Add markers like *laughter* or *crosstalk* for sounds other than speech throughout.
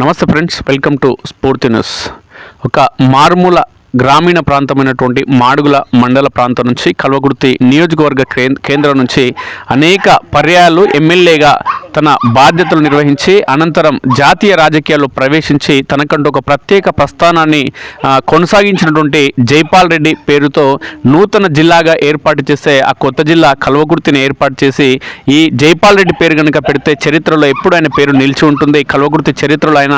నమస్తే friends welcome to Spoorthi news. ఒక మారుమూల గ్రామీణ ప్రాంతమైనటువంటి మాడుగుల మండల ప్రాంతం నుంచి కల్వకుర్తి నియోజకవర్గ కేంద్రం నుంచి అనేక పర్యాయాలు ఎమ్మెల్యేగా తన బాధ్యతలు నిర్వహించి అనంతరం జాతీయ రాజకీయాల్లో ప్రవేశించి తనకంటూ ఒక ప్రత్యేక ప్రస్థానాన్ని కొనసాగించినటువంటి జైపాల్ రెడ్డి పేరుతో నూతన జిల్లాగా ఏర్పాటు చేస్తే ఆ కొత్త జిల్లా కల్వకుర్తిని ఏర్పాటు చేసి ఈ జైపాల్ రెడ్డి పేరు కనుక పెడితే చరిత్రలో ఎప్పుడు ఆయన పేరు నిలిచి ఉంటుంది. కల్వకుర్తి చరిత్రలో ఆయన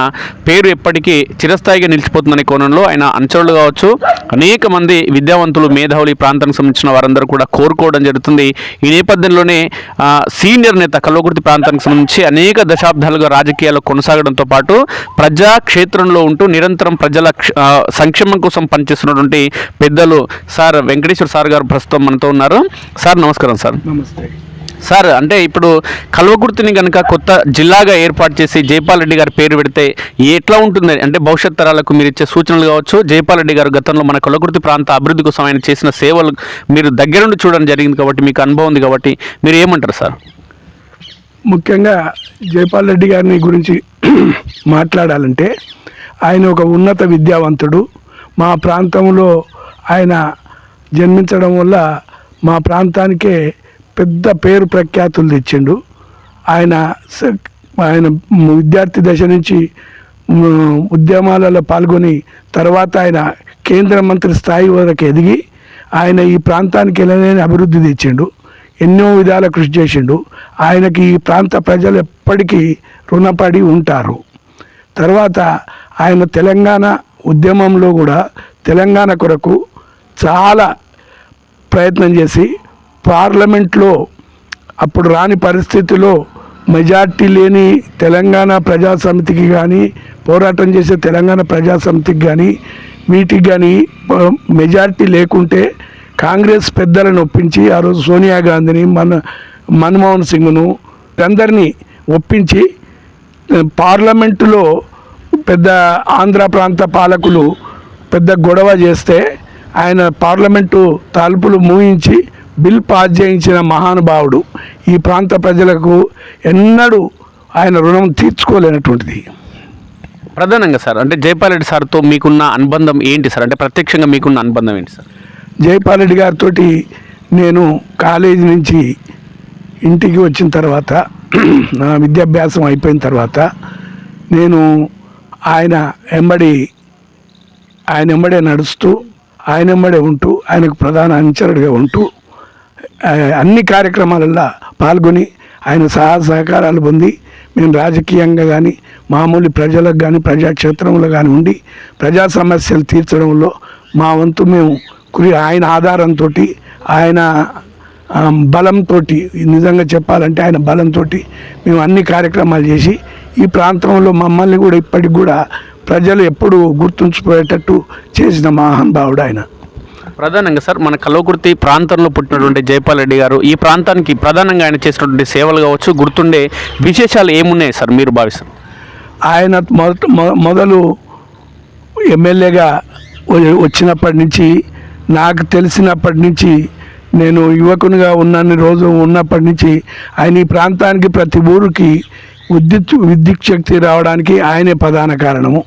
పేరు ఎప్పటికీ చిరస్థాయిగా నిలిచిపోతుందనే కోణంలో ఆయన అనుచరులు కావచ్చు అనేక మంది విద్యావంతులు మేధావులు ఈ ప్రాంతానికి సంబంధించిన వారందరూ కూడా కోరుకోవడం జరుగుతుంది. ఈ నేపథ్యంలోనే సీనియర్ నేత కల్వకుర్తి ప్రాంతానికి సంబంధించి అనేక దశాబ్దాలుగా రాజకీయాల్లో కొనసాగడంతో పాటు ప్రజా క్షేత్రంలో ఉంటూ నిరంతరం ప్రజల సంక్షేమం కోసం పనిచేస్తున్నటువంటి పెద్దలు సార్ వెంకటేశ్వర సార్ గారు ప్రస్తుతం మనతో ఉన్నారు. సార్ నమస్కారం సార్. నమస్తే. సార్ అంటే ఇప్పుడు కల్వకుర్తిని కనుక కొత్త జిల్లాగా ఏర్పాటు చేసి జైపాల్ రెడ్డి గారి పేరు పెడితే ఎట్లా ఉంటుంది? అంటే భవిష్యత్ తరాలకు మీరు ఇచ్చే సూచనలు కావచ్చు జైపాల్ రెడ్డి గారు గతంలో మన కల్వకుర్తి ప్రాంత అభివృద్ధి కోసం ఆయన చేసిన సేవలు మీరు దగ్గరుండి చూడడం జరిగింది కాబట్టి మీకు అనుభవం ఉంది కాబట్టి మీరు ఏమంటారు సార్? ముఖ్యంగా జైపాల్ రెడ్డి గారిని గురించి *clears throat* మాట్లాడాలంటే ఆయన ఒక ఉన్నత విద్యావంతుడు. మా ప్రాంతంలో ఆయన జన్మించడం వల్ల మా ప్రాంతానికే పెద్ద పేరు ప్రఖ్యాతులు తెచ్చిండు. ఆయన స- ఆయన విద్యార్థి దశ నుంచి ఉద్యమాలలో పాల్గొని తర్వాత ఆయన కేంద్ర మంత్రి స్థాయి వరకు ఎదిగి ఆయన ఈ ప్రాంతానికి ఎలానైనా అభివృద్ధి తెచ్చిండు. ఎన్నో విధాల కృషి చేసిండు. ఆయనకి ఈ ప్రాంత ప్రజలు ఎప్పటికీ రుణపడి ఉంటారు. తర్వాత ఆయన తెలంగాణ ఉద్యమంలో కూడా తెలంగాణ కొరకు చాలా ప్రయత్నం చేసి పార్లమెంట్లో అప్పుడు రాని పరిస్థితిలో మెజార్టీ లేని తెలంగాణ ప్రజాసమితికి కానీ పోరాటం చేసే తెలంగాణ ప్రజాసమితికి కానీ వీటికి కానీ మెజార్టీ లేకుంటే కాంగ్రెస్ పెద్దలను ఒప్పించి ఆ రోజు సోనియా గాంధీని మన మన్మోహన్ సింగ్ను అందరినీ ఒప్పించి పార్లమెంటులో పెద్ద ఆంధ్ర ప్రాంత పాలకులు పెద్ద గొడవ చేస్తే ఆయన పార్లమెంటు తలుపులు మూయించి బిల్ పాస్ చేయించిన మహానుభావుడు ఈ ప్రాంత ప్రజలకు ఎన్నడూ ఆయన రుణం తీర్చుకోలేనటువంటిది. ప్రధానంగా సార్ అంటే జైపాల్ రెడ్డి సార్తో మీకున్న అనుబంధం ఏంటి సార్? అంటే ప్రత్యక్షంగా మీకున్న అనుబంధం ఏంటి సార్? జయపాల్ రెడ్డి గారితో నేను కాలేజీ నుంచి ఇంటికి వచ్చిన తర్వాత నా విద్యాభ్యాసం అయిపోయిన తర్వాత నేను ఆయన ఎంబడి ఆయన ఎంబడే నడుస్తూ ఆయన ఎంబడే ఉంటూ ఆయనకు ప్రధాన అనుచరుడిగా ఉంటూ అన్ని కార్యక్రమాలలో పాల్గొని ఆయన సహా సహకారాలు పొంది మేము రాజకీయంగా కానీ మామూలు ప్రజలకు కానీ ప్రజాక్షేత్రంలో కానీ ఉండి ప్రజా సమస్యలు తీర్చడంలో మా వంతు మేము ఆయన ఆధారంతో ఆయన బలంతో నిజంగా చెప్పాలంటే ఆయన బలంతో మేము అన్ని కార్యక్రమాలు చేసి ఈ ప్రాంతంలో మమ్మల్ని కూడా ఇప్పటికి కూడా ప్రజలు ఎప్పుడు గుర్తుంచుకుపోయేటట్టు చేసిన మహానుభావుడు ఆయన. ప్రధానంగా సార్ మన కల్వకుర్తి ప్రాంతంలో పుట్టినటువంటి జైపాల్ రెడ్డి గారు ఈ ప్రాంతానికి ప్రధానంగా ఆయన చేసినటువంటి సేవలు కావచ్చు గుర్తుండే విశేషాలు ఏమున్నాయి సార్ మీరు భావిస్తారు ఆయన మొదట మొదలు ఎమ్మెల్యేగా వచ్చినప్పటి నుంచి నాకు తెలిసినప్పటి నుంచి నేను యువకునిగా ఉన్నన్ని రోజు ఉన్నప్పటి నుంచి ఆయన ఈ ప్రాంతానికి ప్రతి ఊరికి విద్యుత్ విద్యుత్ శక్తి రావడానికి ఆయనే ప్రధాన కారణము.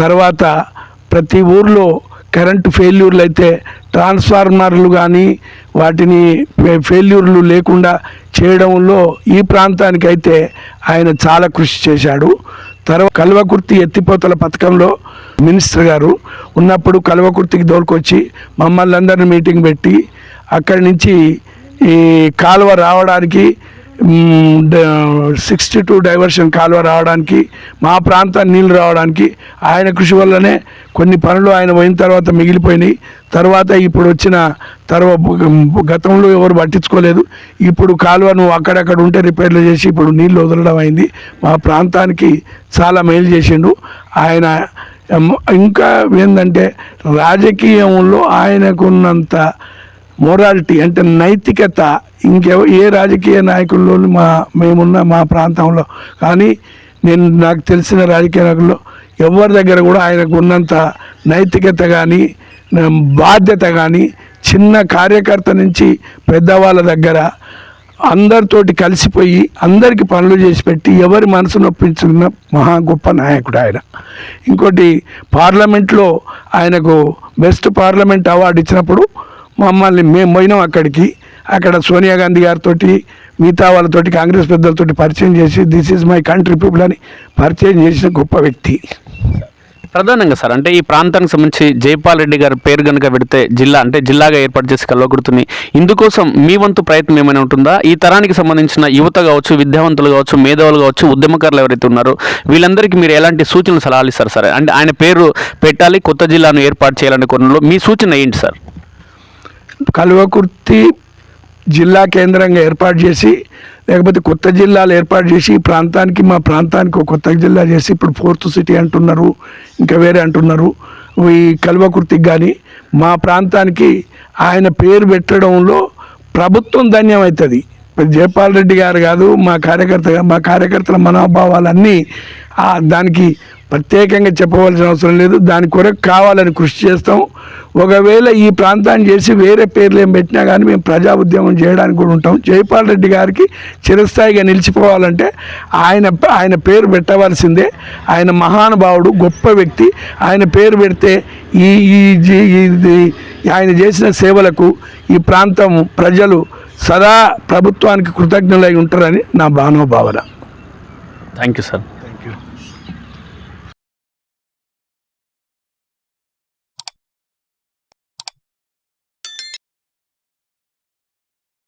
తర్వాత ప్రతి ఊర్లో కరెంటు ఫెయిల్యూర్లు అయితే ట్రాన్స్ఫార్మర్లు కానీ వాటిని ఫెయిల్యూర్లు లేకుండా చేయడంలో ఈ ప్రాంతానికి అయితే ఆయన చాలా కృషి చేశాడు. తర్వాత కల్వకుర్తి ఎత్తిపోతల పథకంలో మినిస్టర్ గారు ఉన్నప్పుడు కల్వకుర్తికి దోలుకొచ్చి మమ్మల్ని అందరిని మీటింగ్ పెట్టి అక్కడి నుంచి ఈ కాలువ రావడానికి సిక్స్టీ టూ డైవర్షన్ కాలువ రావడానికి మా ప్రాంతాన్ని నీళ్ళు రావడానికి ఆయన కృషి వల్లనే కొన్ని పనులు ఆయన పోయిన తర్వాత మిగిలిపోయినాయి. తర్వాత ఇప్పుడు వచ్చిన తర్వాత గతంలో ఎవరు పట్టించుకోలేదు. ఇప్పుడు కాలువను అక్కడక్కడ ఉంటే రిపేర్లు చేసి ఇప్పుడు నీళ్ళు వదలడం అయింది. మా ప్రాంతానికి చాలా మేలు చేసిండు. ఆయన ఇంకా ఏంటంటే రాజకీయంలో ఆయనకున్నంత మొరాలిటీ అంటే నైతికత. ఇంకెవ ఏ రాజకీయ నాయకుల్లో మా మేమున్న మా ప్రాంతంలో. కానీ నేను నాకు తెలిసిన రాజకీయ నాయకుల్లో ఎవరి దగ్గర కూడా ఆయనకు ఉన్నంత నైతికత కానీ బాధ్యత కానీ చిన్న కార్యకర్త నుంచి పెద్దవాళ్ళ దగ్గర అందరితోటి కలిసిపోయి అందరికి పనులు చేసి పెట్టి ఎవరి మనసు నొప్పించుకున్న మహా గొప్ప నాయకుడు ఆయన. ఇంకోటి పార్లమెంట్లో ఆయనకు బెస్ట్ పార్లమెంట్ అవార్డు ఇచ్చినప్పుడు మమ్మల్ని మేము పోయినాం అక్కడికి. అక్కడ సోనియా గాంధీ గారితో మిగతా వాళ్ళతోటి కాంగ్రెస్ పెద్దలతోటి పరిచయం చేసి this is my country people అని పరిచయం చేసిన గొప్ప వ్యక్తి. ప్రధానంగా సార్ అంటే ఈ ప్రాంతానికి సంబంధించి జైపాల్ రెడ్డి గారి పేరు కనుక పెడితే జిల్లా అంటే జిల్లాగా ఏర్పాటు చేసి కల్వకుర్తిని ఇందుకోసం మీ వంతు ప్రయత్నం ఏమైనా ఉంటుందా? ఈ తరానికి సంబంధించిన యువత కావచ్చు విద్యావంతులు కావచ్చు మేధావులు కావచ్చు ఉద్యమకారులు ఎవరైతే ఉన్నారో వీళ్ళందరికీ మీరు ఎలాంటి సూచనలు సలహాలు ఇస్తారు సార్? అంటే ఆయన పేరు పెట్టాలి కొత్త జిల్లాను ఏర్పాటు చేయాలనే కొనలో మీ సూచన ఏంటి సార్? కల్వకుర్తి జిల్లా కేంద్రంగా ఏర్పాటు చేసి లేకపోతే కొత్త జిల్లాలు ఏర్పాటు చేసి ఈ ప్రాంతానికి మా ప్రాంతానికి ఒక కొత్త జిల్లా చేసి ఇప్పుడు ఫోర్త్ సిటీ అంటున్నారు ఇంకా వేరే అంటున్నారు. ఈ కల్వకుర్తికి కానీ మా ప్రాంతానికి ఆయన పేరు పెట్టడంలో ప్రభుత్వం ధన్యమవుతుంది జయపాల్ రెడ్డి గారు కాదు మా కార్యకర్త మా కార్యకర్తల మనోభావాలన్నీ దానికి ప్రత్యేకంగా చెప్పవలసిన అవసరం లేదు. దాని కొరకు కావాలని కృషి చేస్తాం. ఒకవేళ ఈ ప్రాంతాన్ని చేసి వేరే పేర్లు ఏం పెట్టినా కానీ మేము ప్రజా ఉద్యమం చేయడానికి కూడా ఉంటాం. జైపాల్ రెడ్డి గారికి చిరస్థాయిగా నిలిచిపోవాలంటే ఆయన ఆయన పేరు పెట్టవలసిందే. ఆయన మహానుభావుడు గొప్ప వ్యక్తి. ఆయన పేరు పెడితే ఈ ఈ జీ- ఇది ఆయన చేసిన సేవలకు ఈ ప్రాంతం ప్రజలు సదా ప్రభుత్వానికి కృతజ్ఞులై ఉంటారని నా భావన థ్యాంక్ యూ సార్.